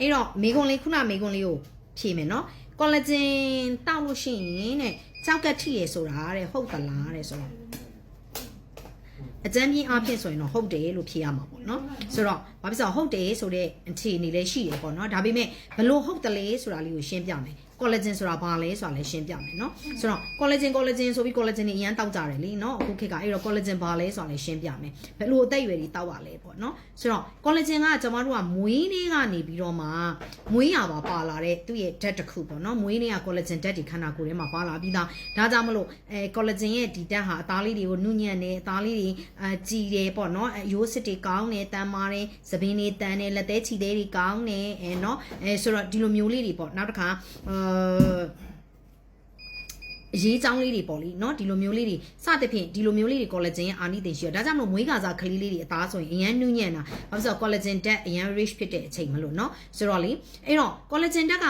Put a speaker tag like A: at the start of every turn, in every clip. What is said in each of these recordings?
A: အဲ့တော့မေကွန်လေးခုနမေကွန်လေးကိုဖြေမယ်နော်ကောလာဂျင်တောက်လို့ရှိရင်တဲ့ကြောက်ကက်ထိရဆိုတာတဲ့ဟုတ်သလားတဲ့ဆိုတော့အကြမ်းပြင်းအဖြစ်ဆိုရင်တော့ဟုတ်တယ်လို့ဖြေရမှာပေါ့နော်ဆိုတော့ဘာဖြစ်လို့ဟုတ်တယ်ဆိုတဲ့အခြေအနေလေးရှိတယ်ပေါ့နော်ဒါပေမဲ့ဘလို့ဟုတ်တယ်လဲဆိုတာလေးကိုရှင်းပြမယ် collagen ဆိုတာဘာလဲဆိုတာလည်းရှင်းပြမယ်เนาะဆိုတော့ collagen collagen ဆိုပြီး collagen တွေအရင်တောက်ကြတယ်လीเนาะအခုခေတ်ကအဲ့တော့ collagen ဘာလဲဆိုတာလည်းရှင်းပြမယ်ဘယ်လိုအသက်အရွယ်တွေတောက်ရလဲပေါ့เนาะဆိုတော့ collagen ကကျွန်တော်တို့ကမွေးနေ့ကနေပြီးတော့မှမွေးရပါပါလာတဲ့သူ့ရဲ့ဓာတ်တစ်ခုပေါ့เนาะမွေးနေ့က collagen ဓာတ်တွေခန္ဓာကိုယ်ထဲမှာပါလာပြီးသားဒါကြောင့်မလို့အဲ collagen ရဲ့ဒီဓာတ်ဟာအသားလေးတွေကိုနုညံ့နေအသားလေးတွေအဲကြည်တယ်ပေါ့เนาะအရိုးစစ်တွေကောင်းတယ်တန်မာတယ် သပင်းတွေတန်တယ်လက်သေးချီသေးတွေကောင်းတယ်အဲเนาะအဲဆိုတော့ဒီလိုမျိုးလေးတွေပေါ့နောက်တစ်ခါအာအရေးကြောင်းလေးတွေပေါ့လေเนาะဒီလိုမျိုးလေးတွေစသဖြင့်ဒီလိုမျိုးလေးတွေ collagen ရဲ့အာနိသင်ရှိရဒါကြောင့်မလို့မွေးကစားကလေးလေးတွေအသားဆိုရင်အရန်နုညံ့တာဘာလို့ဆိုတော့ collagen ဓာတ်အရန် rich ဖြစ်တဲ့အချိန်မလို့เนาะဆိုတော့လေအဲ့တော့ collagen ဓာတ်က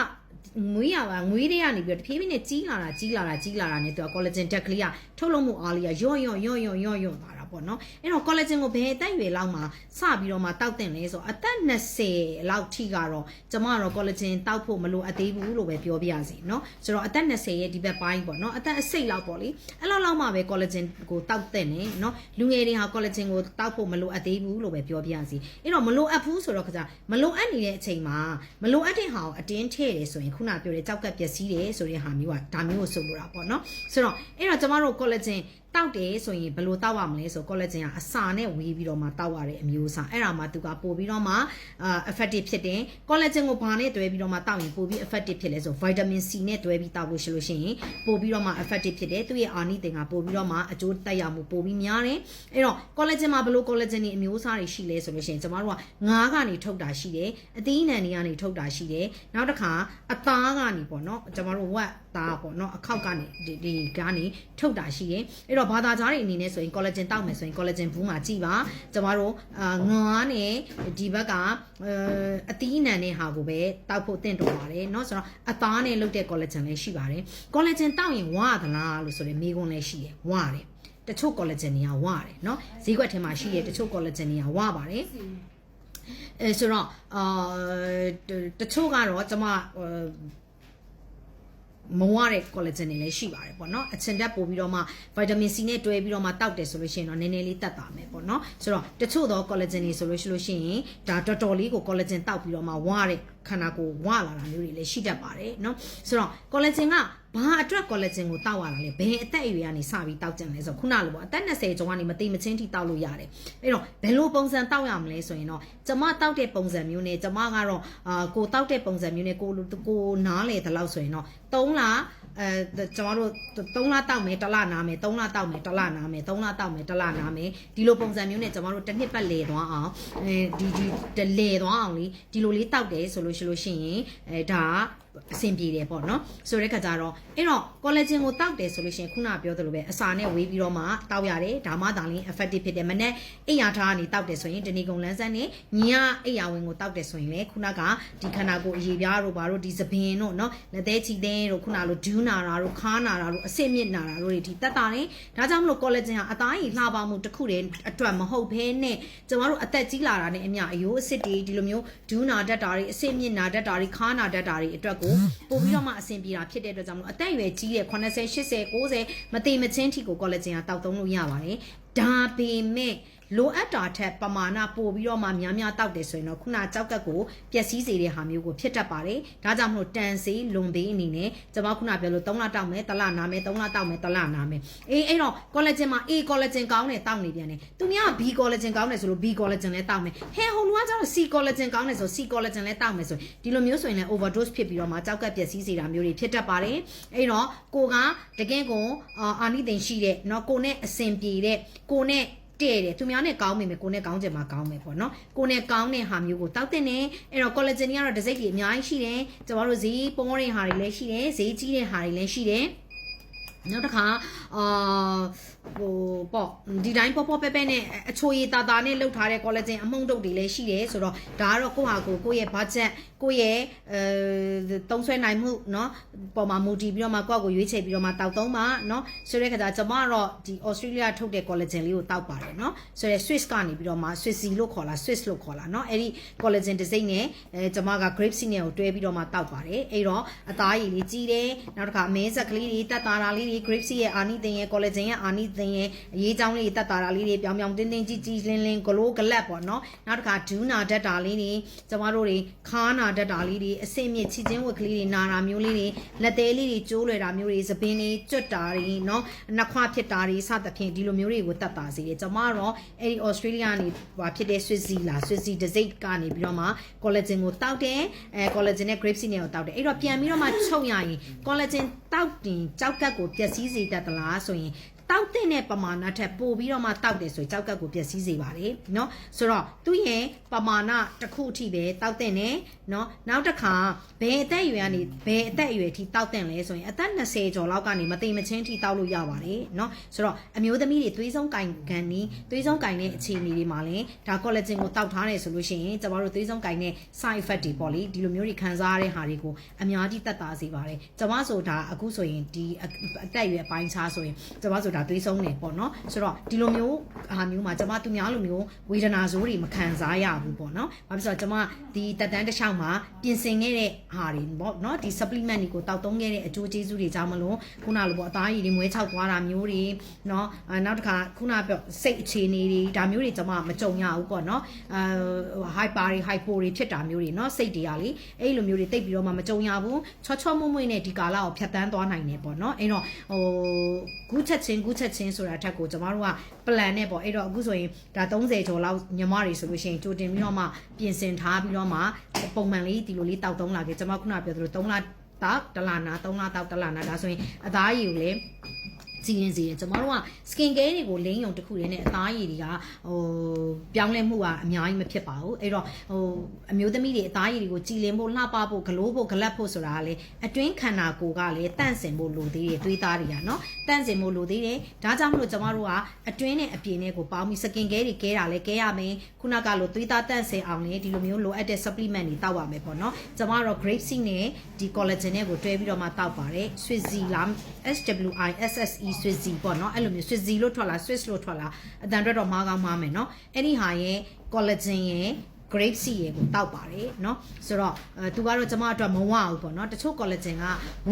A: ငွေးရပါငွေးတွေကနေပြီးတော့တဖြည်းဖြည်းနဲ့ကြီးလာတာကြီးလာတာကြီးလာတာနဲ့သူက collagen ဓာတ်ကလေးကထုတ်လုပ်မှုအားလေးကယော့ယော့ယော့ယော့ယော့ယော့လာတာ ာ ပေါ့နော်အဲ့တော့ collagen ကိုဘယ်အသက်အရွယ်လောက်မှာစပြီးတော့မှတောက်တင်လဲဆိုအသက်20လောက်ထိကတော့ကျမကတော့ collagen တောက်ဖို့မလိုအပ်သေးဘူးလို့ပဲပြောပြရစီနော်ဆိုတော့အသက်20ရဲ့ဒီဘက်ပိုင်းပေါ့နော်အသက်အစိတ်လောက်ပေါ့လေအဲ့လောက်လောက်မှပဲ collagen ကိုတောက်တင်နေနော်လူငယ်တွေဟာ collagen ကိုတောက်ဖို့မလိုအပ်သေးဘူးလို့ပဲပြောပြရစီအဲ့တော့မလိုအပ်ဘူးဆိုတော့ခကြမလိုအပ်နေတဲ့အချိန်မှာမလိုအပ်တဲ့ဟာကိုအတင်းထည့်တယ်ဆိုရင်ခုနပြောတဲ့ကြောက်ကပ်ပျက်စီးတယ်ဆိုတဲ့ဟာမျိုးကဒါမျိုးကိုဆိုလိုတာပေါ့နော်ဆိုတော့အဲ့တော့ကျမတို့ collagen တောက်တယ်ဆိုရင်ဘယ်လိုတောက်ရမလဲဆို collagen ကအစာနဲ့ဝေးပြီးတော့မှတောက်ရတဲ့အမျိုးအစားအဲ့ဒါမှသူကပို့ပြီးတော့မှအာ effective ဖြစ်တယ် collagen ကိုဘာနဲ့တွဲပြီးတော့မှတောက်ရင်ပို့ပြီး effective ဖြစ်လဲဆို vitamin C နဲ့တွဲပြီးတောက်လို့ရှိလို့ရှိရင်ပို့ပြီးတော့မှ effective ဖြစ်တယ်သူရဲ့အာနိသင်ကပို့ပြီးတော့မှအကျိုးတက်ရောက်မှုပို့ပြီးများတယ်အဲ့တော့ collagen မှာဘယ်လို collagen တွေအမျိုးအစားတွေရှိလဲဆိုလို့ရှိရင်ကျမတို့ကငါးကနေထုတ်တာရှိတယ်အသီးအနှံတွေကနေထုတ်တာရှိတယ်နောက်တစ်ခါအသားကနေပေါ့နော်ကျမတို့ဝက် သားပေါ့နော်အခောက်ကနေဒီဒီကနေထုတ်တာရှိတယ်အဲ့တော့ဘာသာကြားတွေအနေနဲ့ဆိုရင် collagen တောက်မယ်ဆိုရင် collagen ဘူးမှာကြည့်ပါကျမတို့အာငါးနဲ့ဒီဘက်ကအဲအသီးအနှံတဲ့ဟာကိုပဲတောက်ဖို့တင့်တော်ပါတယ်เนาะဆိုတော့အသားနဲ့လုပ်တဲ့ collagen လည်းရှိပါတယ် collagen တောက်ရင်ဝါသလားလို့ဆိုတဲ့မေးခွန်းလည်းရှိတယ်ဝါတယ်တချို့ collagen တွေကဝရတယ်เนาะဈေးကွက်ထဲမှာရှိတဲ့တချို့ collagen တွေကဝပါတယ်အဲဆိုတော့အာတချို့ကတော့ကျမ မဝတဲ့ collagen တွေလည်းရှိပါတယ်ပေါ့နော်အချင်တက်ပို့ပြီးတော့မှ vitamin C နဲ့တွဲပြီးတော့မှတောက်တယ်ဆိုလို့ရှိရင်တော့နည်းနည်းလေးတက်တာမယ်ပေါ့နော်ဆိုတော့တချို့သော collagen တွေဆိုလို့ရှိလို့ရှိရင်ဒါတော်တော်လေးကို collagen တောက်ပြီးတော့မှဝတဲ့ ခန္ဓာကိုယ်ဝလာတာမျိုးတွေလည်းရှိတတ်ပါတယ်เนาะဆိုတော့ collagen ကဘာအတွက် collagen ကိုတောက်ရတာလဲဘယ်အသက်အရွယ်ကနေစပြီးတောက်ကြတယ်ဆိုတော့ခုနလိုပေါ့အသက်20ကျော်ကနေမသိမချင်းထိတောက်လို့ရတယ်အဲ့တော့ဘယ်လိုပုံစံတောက်ရမလဲဆိုရင်တော့ကျမတောက်တဲ့ပုံစံမျိုးနဲ့ကျမကတော့အာကိုတောက်တဲ့ပုံစံမျိုးနဲ့ကိုကိုနားလေတဲ့လောက်ဆိုရင်တော့3လအဲကျွန်တော်တို့3လတောက်မယ်တစ်လနားမယ်3လတောက်မယ်တစ်လနားမယ်3လတောက်မယ်တစ်လနားမယ်ဒီလိုပုံစံမျိုးနဲ့ကျွန်တော်တို့တစ်နှစ်ပတ်လေသွားအောင်အဲဒီဒီတလေသွားအောင်လေဒီလိုလေးတောက်တယ်ဆိုလို့ ရှိလို့ရှိရင်အဲဒါအဆင်ပြေတယ်ပေါ့နော်ဆိုတဲ့ခါကျတော့အဲ့တော့ collagen ကိုတောက်တယ်ဆိုလို့ရှိရင်ခုနပြောသလိုပဲအစာနဲ့ဝေးပြီးတော့မှတောက်ရတယ်ဒါမှသာလင်း effective ဖြစ်တယ်မနဲ့အိယာထားကနေတောက်တယ်ဆိုရင်တဏီကုံလန်းဆန်းနဲ့ညအိယာဝင်ကိုတောက်တယ်ဆိုရင်လေခုနကဒီခန္ဓာကိုယ်အရေပြားတို့ဘာတို့ဒီသပင်တို့နော်လက်သေးချီသေးတို့ခုနလိုဒူးနာတာတို့ခါနာတာတို့အဆင့်မြင့်နာတာတို့တွေဒီတက်တာနေဒါကြောင့်မလို့ collagen ကအသားရည်လှပမှုတစ်ခုတည်းအတွက်မဟုတ်ဘဲနဲ့ကျမတို့အသက်ကြီးလာတာနဲ့အမျှအယိုးအစစ်တွေဒီလိုမျိုးဒူးနာတတ်တာတွေအဆင့်မြင့်နာတတ်တာတွေခါနာတတ်တာတွေအတွက်ကိုပို့ပြီးတော့မှအဆင်ပြေတာဖြစ်တဲ့အတွက်ကြောင့်မလို့အသက်အရွယ်ကြီးတဲ့80 80 90မတိမချင်းထိကို collagen ကတောက်သုံးလို့ရပါတယ်ဒါပေမဲ့လိုအပ်တာထက်ပမာဏပို့ပြီးတော့မှများများတောက်တယ်ဆိုရင်တော့ခုနကြောက်ကက်ကိုပျက်စီးစေတဲ့ဟာမျိုးကိုဖြစ်တတ်ပါတယ်။ဒါကြောင့်မလို့တန်စေးလွန်ဘေးအနေနဲ့ကျွန်မခုနပြောလို့3လတောက်မယ်တလနာမယ်3လတောက်မယ်တလနာမယ်။အေးအဲ့တော့ collagen မှာ A collagen ကောင်းတယ်တောက်နေပြန်တယ်။သူများက B collagen ကောင်းတယ်ဆိုလို့ B collagen လည်းတောက်မယ်။ဟဲဟိုလူကကျတော့ C collagen ကောင်းတယ်ဆို C collagen လည်းတောက်မယ်ဆိုရင်ဒီလိုမျိုးဆိုရင်လည်း overdose ဖြစ်ပြီးတော့မှကြောက်ကက်ပျက်စီးစေတာမျိုးတွေဖြစ်တတ်ပါတယ်။အဲ့တော့ကိုကတကယ်ကိုအာနိသင်ရှိတဲ့เนาะကိုနဲ့အစင်ပြေတဲ့ ကိုနဲ့တဲ့တယ်သူများနဲ့ကောင်းမိမယ်ကိုနဲ့ကောင်းကြမှာကောင်းမယ်ပေါ့နော်ကိုနဲ့ကောင်းတဲ့ဟာမျိုးကိုတောက်တဲ့နေအဲ့တော့ collagen ကတော့တစ်စိတ်ကြီးအများကြီးရှိတယ်ကျမတို့ဈေးပေါ်တဲ့ဟာတွေလည်းရှိတယ်ဈေးကြီးတဲ့ဟာတွေလည်းရှိတယ် နောက်တစ်ခါအာဟိုပေါ့ဒီတိုင်းပေါ့ပေါ့ပဲပဲနဲ့အချိုရည်တာတာနဲ့လှုပ်ထားတဲ့ collagen အမှုန့်တုပ်တွေလည်းရှိတယ်ဆိုတော့ဒါကတော့ကိုယ့်ဟာကိုယ်ကိုယ့်ရဲ့ budget ကိုယ့်ရဲ့အဲတုံးဆွဲနိုင်မှုเนาะပေါ်မှာမူတည်ပြီးတော့မှကိုယ့်ကိုယ်ရွေးချယ်ပြီးတော့မှတောက်သုံးပါเนาะဆိုတဲ့ခါကျကျွန်မကတော့ဒီ Australia ထုတ်တဲ့ collagen လေးကိုတောက်ပါတယ်เนาะဆိုရဲ Swiss ကနေပြီးတော့မှ Swissy လို့ခေါ်လား Swiss လို့ခေါ်လားเนาะအဲ့ဒီ collagen တစ်စိမ့်နဲ့အဲကျွန်မက grape seed နဲ့ကိုတွဲပြီးတော့မှတောက်ပါတယ်အဲ့တော့အသားရည်လေးကြီးတယ်နောက်တစ်ခါအမဲဆက်ကလေးတွေတက်တာတာလေး ဒီ grapes ရဲ့အာနိသင်ရဲ့ collagen ရဲ့အာနိသင်ရဲ့အရေးကြောင်းလေးတက်တာတာလေးတွေပြောင်ပြောင်တင်းတင်းကြီးကြီးလင်းလင်း glow glad ပေါ့နော်နောက်တစ်ခါဒူးနာတတ်တာလေးတွေကျမတို့တွေခါနာတတ်တာလေးတွေအစင်မြင့်ချီချင်းဝက်ကလေးတွေနာတာမျိုးလေးတွေလက်သေးလေးတွေကျိုးလွယ်တာမျိုးတွေသပင်းလေးကျွတ်တာတွေနော်နှခွဖြစ်တာတွေစသဖြင့်ဒီလိုမျိုးတွေကိုတက်ပါစေတယ်ကျမတော့အဲ့ဒီ Australia ကနေဟိုဖြစ်တဲ့ Swissy လာ Swissy dessert ကနေပြီးတော့မှ collagen ကိုတောက်တယ်အဲ collagen နဲ့ grape seed နဲ့ကိုတောက်တယ်အဲ့တော့ပြန်ပြီးတော့မှချုပ်ရရင် collagen တောက်တင်ကြောက်ကတ်ကိုပျက်စီးစေတတ်သလားဆိုရင် တောက်တဲ့ပမာဏထက်ပိုပြီးတော့မှတောက်တယ်ဆိုရင်ကြောက်ကတ်ကိုပျက်စီးစေပါတယ်เนาะဆိုတော့သူ့ရဲ့ပမာဏတစ်ခုအထိပဲတောက်တဲ့နဲ့เนาะနောက်တစ်ခါဘယ်အသက်အရွယ်ကနေဘယ်အသက်အရွယ်ထိတောက်တဲ့လဲဆိုရင်အသက်20ကျော်လောက်ကနေမသိမချင်းထိတောက်လို့ရပါတယ်เนาะဆိုတော့အမျိုးသမီးတွေသွေးဆုံးကင်ကန်နီးသွေးဆုံးကင်တဲ့အခြေအနေတွေမှာလည်းဒါ collagen ကိုတောက်ထားတယ်ဆိုလို့ရှိရင်ကျမတို့သွေးဆုံးကင်တဲ့ side effect တွေပေါ့လေဒီလိုမျိုးတွေခံစားရတဲ့ဟာတွေကိုအများကြီးတက်တာစေပါတယ်ကျမဆိုတာအခုဆိုရင်ဒီအသက်အရွယ်အပိုင်းခြားဆိုရင်ကျမဆို ါတာသွေးဆုံးနေပေါ့နော်ဆိုတော့ဒီလိုမျိုးဟာမျိုးမှာကျမသူများလိုမျိုးဝေဒနာဆိုးတွေမခံစားရဘူးပေါ့နော်ဘာဖြစ်လို့ကျမဒီတက်တန်းတစ်ချောင်းမှာပြင်ဆင်ခဲ့တဲ့ဟာတွေပေါ့နော်ဒီ supplement တွေကိုတောက်သုံးခဲ့တဲ့အကျိုးကျေးဇူးတွေကြောင့်မလို့ခုနလိုပေါ့အသားရည်တွေမွေးချောက်သွားတာမျိုးတွေနော်နောက်တစ်ခါခုနပြောစိတ်အခြေအနေတွေဒါမျိုးတွေကျမမကြုံရဘူးပေါ့နော်အာ hyper တွေ hypo တွေဖြစ်တာမျိုးတွေနော်စိတ်တွေကလေအဲ့လိုမျိုးတွေတိတ်ပြီးတော့မှမကြုံရဘူးချောချောမွမွေ့နဲ့ဒီကာလကိုဖြတ်တန်းသွားနိုင်တယ်ပေါ့နော်အဲ့တော့ဟိုဂူးချက်ချင်းဂူးချက်ချင်းဆိုတာအထက်ကိုကျမတို့က plan နဲ့ပေါ့အဲ့တော့အခုဆိုရင်ဒါ30ကျော်လောက်ညီမတွေဆိုလို့ရှိရင်ကြိုတင်ပြီးတော့မှပြင်ဆင်ထားပြီးတော့မှပုံမှန်လေးဒီလိုလေးတောက်သုံးလာခဲ့ကျမခုနပြောသလို3လတောက်တစ်လနာ3လတောက်တစ်လနာဒါဆိုရင်အသားရည်ကိုလည်း စီရင်စီတယ်ကျမတို့က skin care တွေကိုလိမ့်ယုံတစ်ခုတည်းနဲ့အသားရည်တွေကဟိုပြောင်းလဲမှုကအများကြီးမဖြစ်ပါဘူးအဲ့တော့ဟိုအမျိုးသမီးတွေအသားရည်တွေကိုကြည်လင်ဖို့လှပဖို့ဂလိုးဖို့ဂလက်ဖို့ဆိုတာကလေအတွင်းခန္ဓာကိုယ်ကလည်းတန့်စင်ဖို့လိုသေးတယ်သွေးသားတွေကနော်တန့်စင်ဖို့လိုသေးတယ်ဒါကြောင့်မလို့ကျမတို့ကအတွင်းနဲ့အပြင်နဲ့ကိုပေါင်းပြီး skin care တွေကဲတာလဲကဲရမယ်ခုနကလိုသွေးသားတန့်စင်အောင်လေဒီလိုမျိုးလိုအပ်တဲ့ supplement တွေတောက်ပါမယ်ပေါ့နော်ကျမတို့ grape seed နဲ့ဒီ collagen နဲ့ကိုတွဲပြီးတော့မှတောက်ပါတယ် Swissy လားSWI SSE Swissy ပေါ့နော်အဲ့လိုမျိုး Swissy လို့ထွက်လာ Swiss လို့ထွက်လာအတန်အတွက်တော့မှားကောင်းမှားမယ်နော်အဲ့ဒီဟာရဲ့ collagen ရဲ့ grape seed ရေကိုတောက်ပါတယ်เนาะဆိုတော့အဲသူကတော့ကျမအတွက်မဝဘူးပေါ့เนาะတချို့ collagen က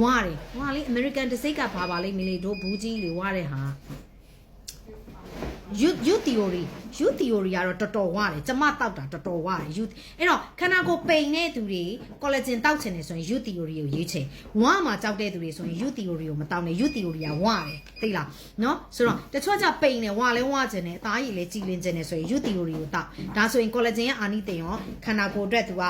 A: ဝတယ်ဝလေ American တစိတ်ကဘာပါလိမ့်မလေတို့ဘူးကြီးလေဝတဲ့ဟာ you you theory you theory ကတော့တော်တော်ဝတယ်ကျမတောက်တာတော်တော်ဝတယ် you အဲ့တော့ခန္ဓာကိုယ်ပိန်တဲ့သူတွေ collagen တောက်ချင်တယ်ဆိုရင် you theory ကိုရေးချင်ဝမှာကြောက်တဲ့သူတွေဆိုရင် you theory ကိုမတောက်နဲ့ you theory ကဝတယ်သိလားနော်ဆိုတော့တချို့ကပိန်တယ်ဝလဲဝချင်တယ်အသားရည်လဲကြည်လင်ချင်တယ်ဆိုရင် you theory ကိုတောက်ဒါဆိုရင် collagen ရဲ့အာနိသင်ရောခန္ဓာကိုယ်အတွက်သူက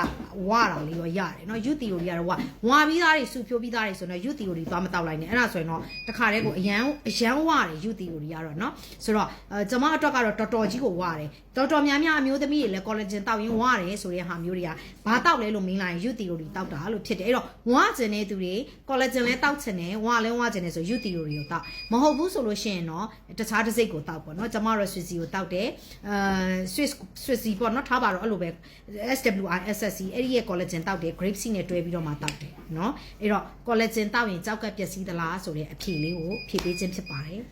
A: ဝတာလေးရောရတယ်နော် you theory ကတော့ဝဝပြီးသားတွေစုဖြိုးပြီးသားတွေဆိုတော့ you theory သွားမတောက်လိုက်နဲ့အဲ့ဒါဆိုရင်တော့တခါတည်းကိုအရန်အရန်ဝတယ် you theory ကတော့နော်ဆိုတော့အဲကျွန်မအတွက်ကတော့တော်တော်ကြီးကိုဝတယ်တော်တော်များများအမျိုးသမီးတွေလည်း collagen တောက်ရင်ဝရတယ်ဆိုတဲ့ဟာမျိုးတွေကဘာတောက်လဲလို့မင်းလိုက်ရင် you theory တောက်တာလို့ဖြစ်တယ်အဲ့တော့ဝကျင်တဲ့သူတွေ collagen လည်းတောက်ချင်တယ်ဝလည်းဝကျင်တယ်ဆို you theory ကိုတောက်မဟုတ်ဘူးဆိုလို့ရှိရင်တော့တခြားတစ်စိတ်ကိုတောက်ပေါ့နော်ကျွန်မတို့ Swissy ကိုတောက်တယ်အဲ Swiss Swissy ပေါ့နော်ထားပါတော့အဲ့လိုပဲ SWI SSC အဲ့ဒီရဲ့ collagen တောက်တယ် grape seed နဲ့တွဲပြီးတော့မှတောက်တယ်နော်အဲ့တော့ collagen တောက်ရင်ကြောက်ကပ်ပျက်စီးသလားဆိုတဲ့အဖြေလေးကိုဖြေပေးခြင်းဖြစ်ပါတယ်